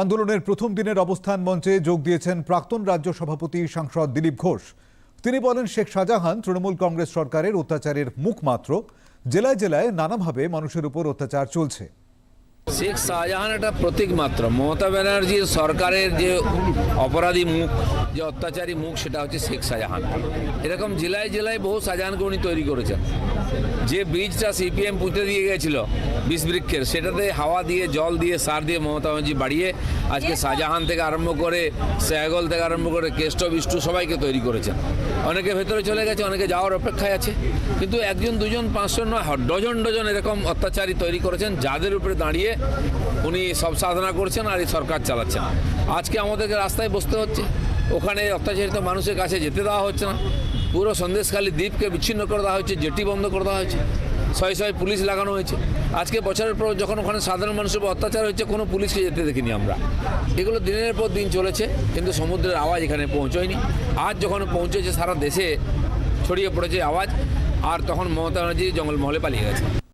আন্দোলনের প্রথম দিনের অবস্থান মঞ্চে যোগ দিয়েছেন প্রাক্তন রাজ্য সভাপতি সাংসদ দিলীপ ঘোষ। তিনি বলেন, শেখ শাহজাহান তৃণমূল কংগ্রেস সরকারের অত্যাচারের মুখমাত্র জেলায় জেলায় নানাভাবে মানুষের উপর অত্যাচার চলছে। শেখ শাহজাহান একটা প্রতীক মাত্র। মমতা ব্যানার্জির সরকারের যে অপরাধী মুখ, যে অত্যাচারী মুখ, সেটা হচ্ছে শেখ শাহজাহান। এরকম জেলায় জেলায় বহু শাহজাহানকে উনি তৈরি করেছেন। যে ব্রিজটা সিপিএম পুঁতে দিয়ে গেছিল বিষ বৃক্ষের। সেটাতে হাওয়া দিয়ে জল দিয়ে সার দিয়ে মমতা ব্যানার্জি বাড়িয়ে আজকে শাহজাহান থেকে আরম্ভ করে সেহগল থেকে আরম্ভ করে কেষ্ট বিষ্টু সবাইকে তৈরি করেছেন। অনেকে ভেতরে চলে গেছে অনেকে যাওয়ার অপেক্ষায় আছে। কিন্তু একজন দুজন পাঁচশো নয় ডজন ডজন এরকম অত্যাচারী তৈরি করেছেন যাদের উপরে দাঁড়িয়ে উনি সব সাধনা করছেন আর এই সরকার চালাচ্ছেন। আজকে আমাদেরকে রাস্তায় বসতে হচ্ছে। ওখানে অত্যাচারিত মানুষের কাছে যেতে দেওয়া হচ্ছে না। পুরো সন্দেশখালী দ্বীপকে বিচ্ছিন্ন করে দেওয়া হচ্ছে জেটি বন্ধ করে দেওয়া হয়েছে ছয় ছয় পুলিশ লাগানো হয়েছে। আজকে বছরের পর যখন ওখানে সাধারণ মানুষের উপর অত্যাচার হয়েছে, কোনো পুলিশকে যেতে দেখিনি আমরা। এগুলো দিনের পর দিন চলেছে, কিন্তু সমুদ্রের আওয়াজ এখানে পৌঁছয়নি। আজ যখন পৌঁছেছে সারা দেশে ছড়িয়ে পড়েছে আওয়াজ, আর তখন মমতা ব্যানার্জি জঙ্গলমহলে পালিয়ে গেছে।